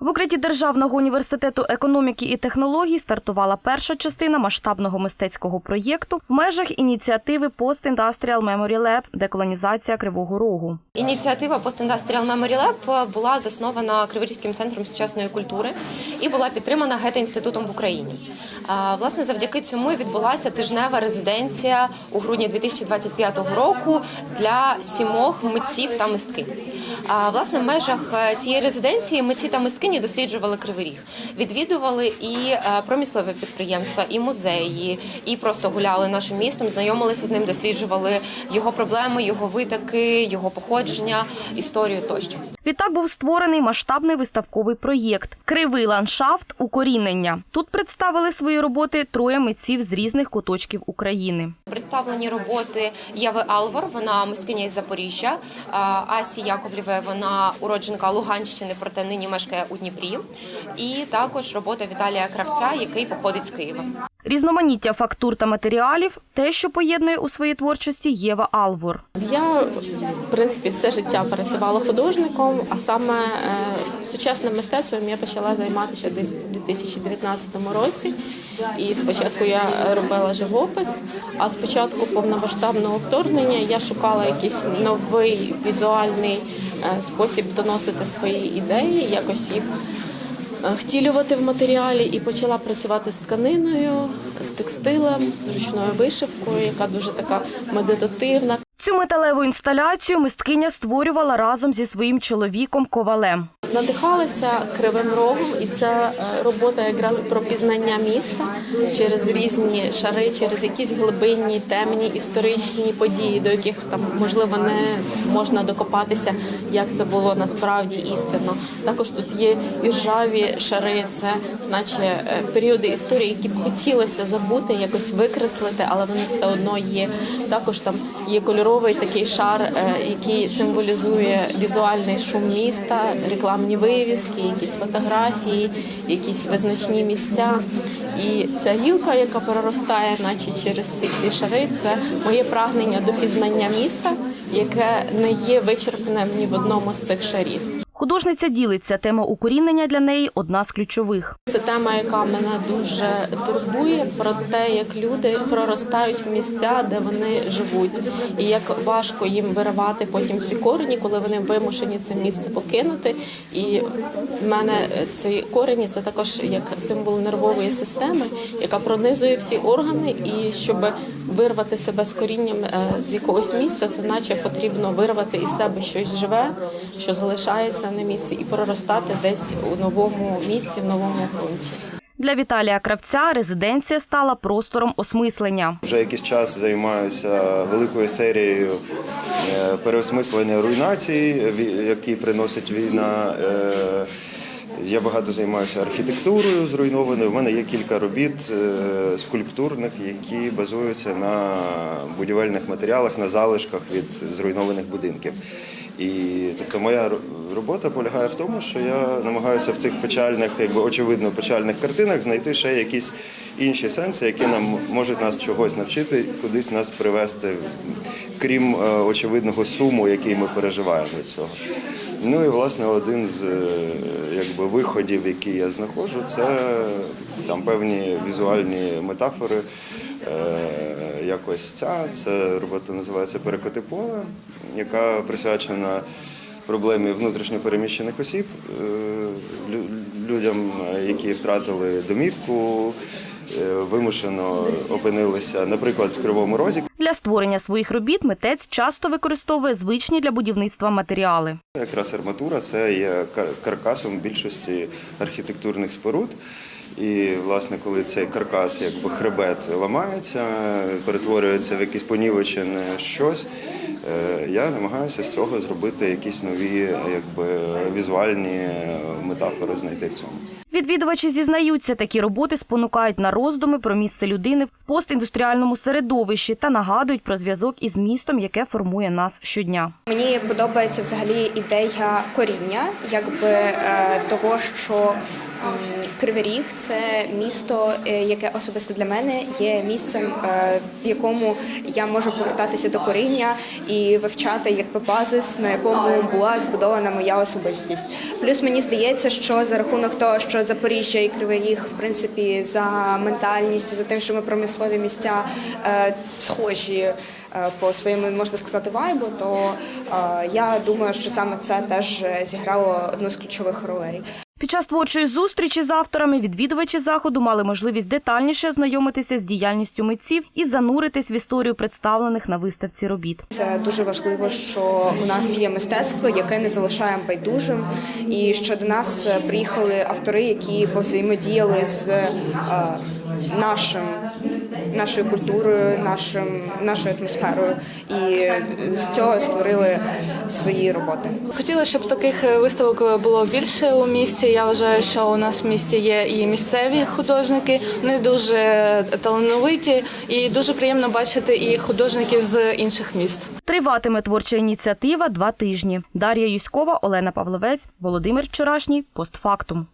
В укритті Державного університету економіки і технологій стартувала перша частина масштабного мистецького проєкту в межах ініціативи Post Industrial Memory Lab Деколонізація Кривого Рогу. Ініціатива Post Industrial Memory Lab була заснована Криворізьким центром сучасної культури і була підтримана Гете-інститутом в Україні. Власне, завдяки цьому відбулася тижнева резиденція у грудні 2025 року для сімох митців та мисткинь. А, Власне, в межах е, цієї резиденції митці та мисткині досліджували Кривий Ріг, відвідували і е, промислові підприємства, і музеї, і просто гуляли нашим містом, знайомилися з ним, досліджували його проблеми, його витоки, його походження, історію тощо. Відтак був створений масштабний виставковий проєкт Кривий ландшафт укорінення. Тут представили свої роботи троє митців з різних куточків України. Представлені роботи Яви Алвор, вона мисткиня із Запоріжжя, Асі Яковлєве, вона уродженка Луганщини, проте нині мешкає у Дніпрі. І також робота Віталія Кравця, який походить з Києва. Різноманіття фактур та матеріалів те, що поєднує у своїй творчості Єва Алвор. Я в принципі все життя працювала художником, а саме е, сучасним мистецтвом я почала займатися десь у 2019 році. І спочатку я робила живопис, а з початку повномасштабного вторгнення я шукала якийсь новий візуальний спосіб доносити свої ідеї, якось їх е, втілювати в матеріалі і почала працювати з тканиною, з текстилем, з ручною вишивкою, яка дуже така медитативна. Цю металеву інсталяцію мисткиня створювала разом зі своїм чоловіком Ковалем. Надихалася кривим рогом, і це робота якраз про пізнання міста через різні шари, через якісь глибинні, темні історичні події, до яких там можливо не можна докопатися, як це було насправді істинно. Також тут є і ржаві шари, це наче е, періоди історії, які б хотілося забути, якось викреслити, але вони все одно є. Також там є кольоровий такий шар, е, який символізує візуальний шум міста, рекламні вивіски, якісь фотографії, якісь визначні місця. І ця гілка, яка проростає, наче через ці всі шари, це моє прагнення до пізнання міста, яке не є вичерпним ні в одному з цих шарів. Художниця ділиться тема укорінення для неї одна з ключових. Це тема, яка мене дуже турбує про те, як люди проростають в місця, де вони живуть, і як важко їм виривати потім ці корені, коли вони вимушені це місце покинути. І в мене ці корені це також як символ нервової системи, яка пронизує всі органи. І щоб вирвати себе з корінням е, з якогось місця, це наче потрібно вирвати із себе щось живе, що залишається на місці, і проростати десь у новому місці, в новому ґрунті. Для Віталія Кравця резиденція стала простором осмислення. Вже якийсь час займаюся великою серією е, переосмислення руйнацій, ві- які приносить війна. Е, Я багато займаюся архітектурою зруйнованою. У мене є кілька робіт е, скульптурних, які базуються на будівельних матеріалах, на залишках від зруйнованих будинків. І тобто моя робота полягає в тому, що я намагаюся в цих печальних, якби очевидно печальних картинах знайти ще якісь інші сенси, які нам можуть нас чогось навчити, кудись нас привести, крім е, очевидного суму, який ми переживаємо від цього. Ну і власне один з е, якби виходів, які я знаходжу, це там певні візуальні метафори. Е, Якось ця це робота називається Перекоти поле, яка присвячена проблемі внутрішньопереміщених осіб, е, людям, які втратили домівку, е, вимушено опинилися, наприклад, в Кривому Розі. Для створення своїх робіт митець часто використовує звичні для будівництва матеріали. Якраз арматура це є кар- каркасом більшості архітектурних споруд. І, власне, коли цей каркас, якби хребет ламається, перетворюється в якесь понівечене щось, е, я намагаюся з цього зробити якісь нові якби, візуальні метафори знайти в цьому. Відвідувачі зізнаються, такі роботи спонукають на роздуми про місце людини в постіндустріальному середовищі та нагадують про зв'язок із містом, яке формує нас щодня. Мені подобається взагалі ідея коріння, якби е, того, що Кривий Ріг це місто, е, яке особисто для мене є місцем, е, в якому я можу повертатися до коріння і вивчати якби базис, на якому була збудована моя особистість. Плюс мені здається, що за рахунок того, що Запоріжжя і Кривий Ріг, в принципі, за ментальністю, за тим, що ми промислові місця е, схожі по своєму можна сказати вайбу, то я думаю, що саме це теж зіграло одну з ключових ролей. Під час творчої зустрічі з авторами відвідувачі заходу мали можливість детальніше ознайомитися з діяльністю митців і зануритись в історію представлених на виставці робіт. Це дуже важливо, що у нас є мистецтво, яке не залишає байдужим, і що до нас е, приїхали автори, які повзаємодіяли з е, нашим. Нашою культурою, нашим нашою атмосферою, і з цього створили свої роботи. Хотіла, щоб таких е, виставок було більше у місті. Я вважаю, що у нас в місті є і місцеві художники, вони дуже талановиті, і дуже приємно бачити і художників з інших міст. Триватиме творча ініціатива два тижні. Дар'я Юськова, Олена Павловець, Володимир Вчорашній. Постфактум.